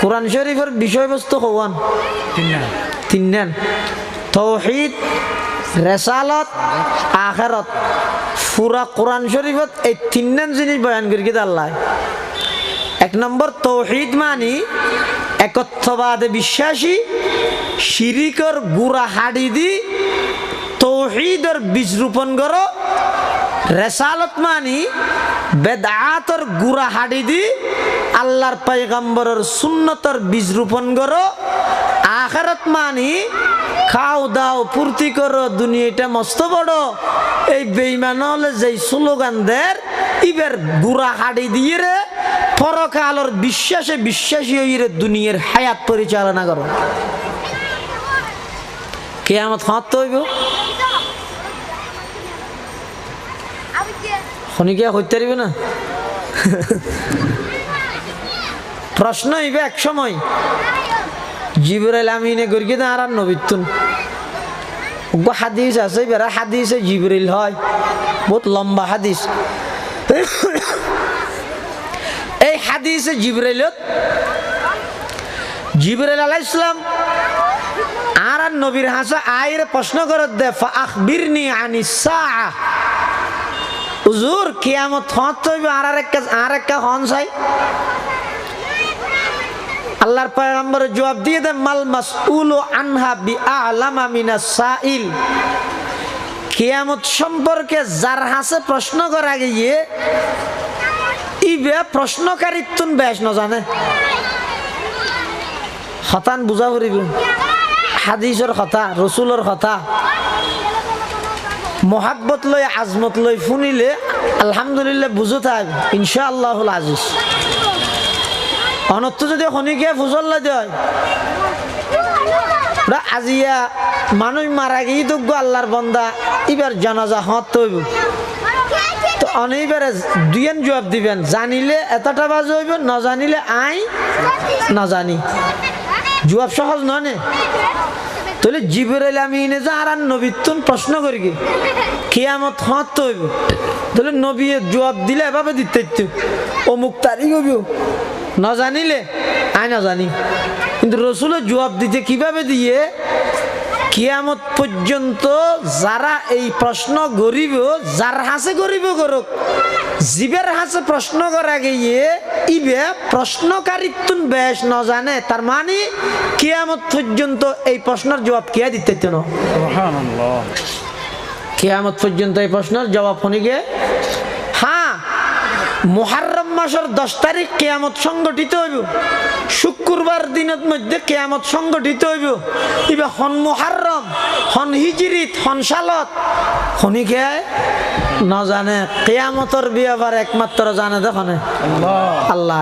কোরআন শরীফের বিষয়বস্তু হওয়ান তিননেন তৌহিদ রেসালত আখেরত। পুরা কোরআন শরীফত এই তিননেন জিনিস বয়ান করি আল্লাহ? এক নম্বর তৌহিদ মানি একত্ববাদে বিশ্বাসী শিরিকর গুড়া হাড়ি দি তৌহিদর বীজ রোপণ করো। রেসালত মানি বেদাতর গুড়া হাড়ি দি আল্লাহর পাইগাম্বরের সুন্নতর বীজ রোপণ করো। আখারত মানি খাও দাও, ফুর্তি করো, দুনিয়াটা মস্ত বড়। এই বেইমান হলে যেই স্লোগান দের, ইবের গুড়া হাড়ি দিয়ে রে পরকালর বিশ্বাসে বিশ্বাসী হইরে দুনিয়ার হায়াত পরিচালনা করো। কেয়ামত হাত হইব। শনিকে হইতে পারিবে না? প্রশ্ন হইবে এক সময়। জিবরাইল আমিনে গর্গি না আর নবিতুন হাদিস আছে বেড়া, হাদিসে জিবরাইল হয়। বহুত লম্বা হাদিস। এই হাদিসে জিবরাইলত জিবরাইল আলাইহিস ইসলাম আর নবীর হাসা আয়ের প্রশ্ন করত দে আখবিরনি আনি সাআ? হুজুর, কিয়ামত হত আর আরেকটা আর একটা হন চাই। আল্লাহর পয়গম্বর জবাব দিয়ে দেন, মাল মাসউল আনহা বি আলামা মিনাস সাইল। কিয়ামত সম্পর্কে যার হাসে প্রশ্ন করা গিয়ে, ইবে প্রশ্নকারীত্বন বেশ ন জানে। হতান বুঝা করিব। হাদিসর কথা, রসুলর কথা। মহাব্বত লই, আজমত লই শুনিলে আলহামদুলিল্লাহ বুঝো থাক ইনশা আল্লাহুল আজিজ। অনত্য যদি শনিকে ফুজল্লা দেয় আজিয়া মানুষ মারা গিয়ে যোগ্য আল্লাহর বন্দা, এবার জানাজা হত তৈব তো অনেকবারে দুইয়েন জবাব দিবেন, জানিলে এতটা বাজে হইব না জানিলে আই না জানি জবাব সহজ নয় তাহলে জিবরাইল আমিনে যা আর নবীতুন প্রশ্ন করি কি? কিয়ামত হত হইব। তাহলে নবী জবাব দিলে এভাবে দিতে। অমুক তারিখ হইব। না জানিলে, আই না জানি। কিন্তু রসুলের জবাব দিতে কীভাবে দিয়ে কিয়ামত পর্যন্ত যারা এই প্রশ্ন গরিব যার হাসে গরিব করুক জীবের হাসে প্রশ্ন করা গিয়ে ইবে প্রশ্নকারিত্বন বেশ ন জানে তার মানে কিয়ামত পর্যন্ত এই প্রশ্নের জবাব কিয়া দিতে না সুবহানাল্লাহ। কিয়ামত পর্যন্ত এই প্রশ্নের জবাব শুনিগে হ্যাঁ মোহারম মাসের দশ তারিখ কেয়ামত সংগঠিত হইব। শুক্রবার দিনের মধ্যে কেয়ামত সংগঠিত হইব। ইবে হন মোহারম হন হিজিরিত হন সালত। শুনিকে নজানে কেয়ামতর বিয়াবার একমাত্র জানে দেখনে আল্লাহ।